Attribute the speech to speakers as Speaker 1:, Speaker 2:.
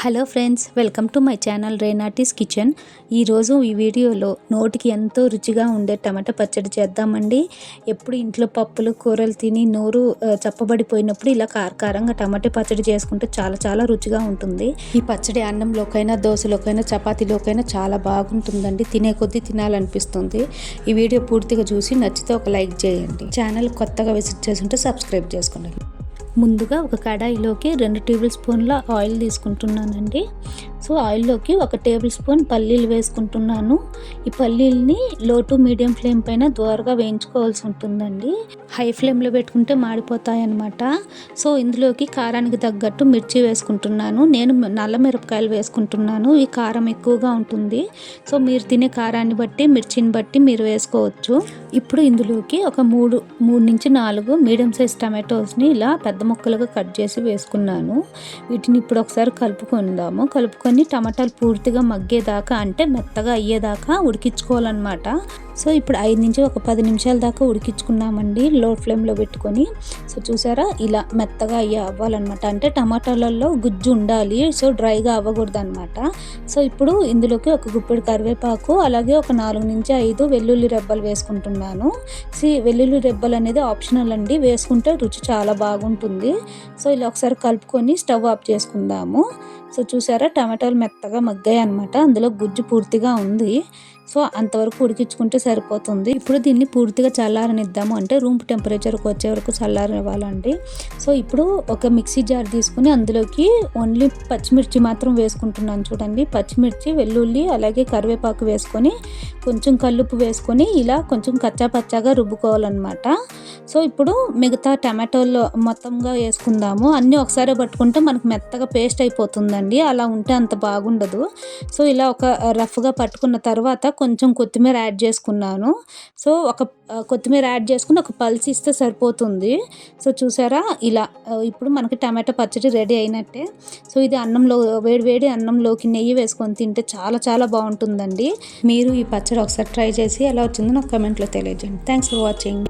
Speaker 1: Hello friends welcome to my channel రేనాటీస్ kitchen. ఈరోజు ఈ వీడియోలో నోటికి ఎంతో రుచిగా ఉండే టమాటా పచ్చడి చేద్దామండి. ఎప్పుడు ఇంట్లో పప్పులు కూరలు తిని నోరు చప్పబడిపోయినప్పుడు ఇలా కారకారంగా టమాటా పచ్చడి చేసుకుంటే చాలా చాలా రుచిగా ఉంటుంది. ఈ పచ్చడి అన్నంలోకైనా దోశలోకైనా చపాతీలోకైనా చాలా బాగుంటుందండి. తినే కొద్దీ తినాలనిపిస్తుంది. ఈ వీడియో పూర్తిగా చూసి నచ్చితే ఒక లైక్ చేయండి. ఛానల్ కొత్తగా విజిట్ చేస్తుంటే సబ్స్క్రైబ్ చేసుకోండి. ముందుగా ఒక కడాయిలోకి రెండు టేబుల్ స్పూన్ల ఆయిల్ తీసుకుంటున్నానండి. సో ఆయిల్లోకి ఒక టేబుల్ స్పూన్ పల్లీలు వేసుకుంటున్నాను. ఈ పల్లీల్ని లో టు మీడియం ఫ్లేమ్ పైన దోరగా వేయించుకోవాల్సి ఉంటుందండి. హై ఫ్లేమ్లో పెట్టుకుంటే మాడిపోతాయి అన్నమాట సో ఇందులోకి కారానికి తగ్గట్టు మిర్చి వేసుకుంటున్నాను. నేను నల్ల మిరపకాయలు వేసుకుంటున్నాను. ఈ కారం ఎక్కువగా ఉంటుంది. సో మీరు తినే కారాన్ని బట్టి మిర్చిని బట్టి మీరు వేసుకోవచ్చు. ఇప్పుడు ఇందులోకి ఒక మూడు మూడు నుంచి నాలుగు మీడియం సైజ్ టమాటోస్ని ఇలా పెద్ద ముక్కలుగా కట్ చేసి వేసుకున్నాను. వీటిని ఇప్పుడు ఒకసారి కలుపుకుందాము. కలుపుకొని టమాటాలు పూర్తిగా మగ్గేదాకా అంటే మెత్తగా అయ్యేదాకా ఉడికించుకోవాలన్నమాట. సో ఇప్పుడు ఐదు నుంచి ఒక పది నిమిషాల దాకా ఉడికించుకున్నామండి లో ఫ్లేమ్లో పెట్టుకొని. సో చూసారా? ఇలా మెత్తగా అయ్యి అవ్వాలన్నమాట. అంటే టమాటాలలో గుజ్జు ఉండాలి సో డ్రైగా అవ్వకూడదు అనమాట సో ఇప్పుడు ఇందులోకి ఒక గుప్పెడు కరివేపాకు అలాగే ఒక నాలుగు నుంచి ఐదు వెల్లుల్లి రెబ్బలు వేసుకుంటున్నాను. సి వెల్లుల్లి రెబ్బలు అనేది ఆప్షనల్ అండి. వేసుకుంటే రుచి చాలా బాగుంటుంది. సో ఇలా ఒకసారి కలుపుకొని స్టవ్ ఆఫ్ చేసుకుందాము. సో చూసారా? టమాటా టమాటాలు మెత్తగా మగ్గాయి అనమాట అందులో గుజ్జు పూర్తిగా ఉంది. సో అంతవరకు ఉడికించుకుంటే సరిపోతుంది. ఇప్పుడు దీన్ని పూర్తిగా చల్లారనిద్దాము. అంటే రూమ్ టెంపరేచర్కి వచ్చే వరకు చల్లారనివ్వాలండి. సో ఇప్పుడు ఒక మిక్సీ జార్ తీసుకుని అందులోకి ఓన్లీ పచ్చిమిర్చి మాత్రం వేసుకుంటున్నాను చూడండి. పచ్చిమిర్చి వెల్లుల్లి అలాగే కరివేపాకు వేసుకొని కొంచెం కల్లుపు వేసుకొని ఇలా కొంచెం కచ్చా పచ్చాగా రుబ్బుకోవాలన్నమాట. సో ఇప్పుడు మిగతా టమాటోలు మొత్తంగా వేసుకుందాము. అన్నీ ఒకసారి పట్టుకుంటే మనకు మెత్తగా పేస్ట్ అయిపోతుందండి. అలా ఉంటే అంత బాగుండదు. సో ఇలా ఒక రఫ్గా పట్టుకున్న తర్వాత కొంచెం కొత్తిమీర యాడ్ చేసుకున్నాను. సో ఒక కొత్తిమీర యాడ్ చేసుకుని ఒక పల్స్ ఇస్తే సరిపోతుంది. సో చూసారా? ఇలా ఇప్పుడు మనకి టమాటా పచ్చడి రెడీ అయినట్టే. సో ఇది అన్నంలో వేడి వేడి అన్నంలోకి నెయ్యి వేసుకొని తింటే చాలా చాలా బాగుంటుందండి. మీరు ఈ పచ్చడి ఒకసారి ట్రై చేసి ఎలా వచ్చిందో నాకు కమెంట్లో తెలియజేయండి. Thanks for watching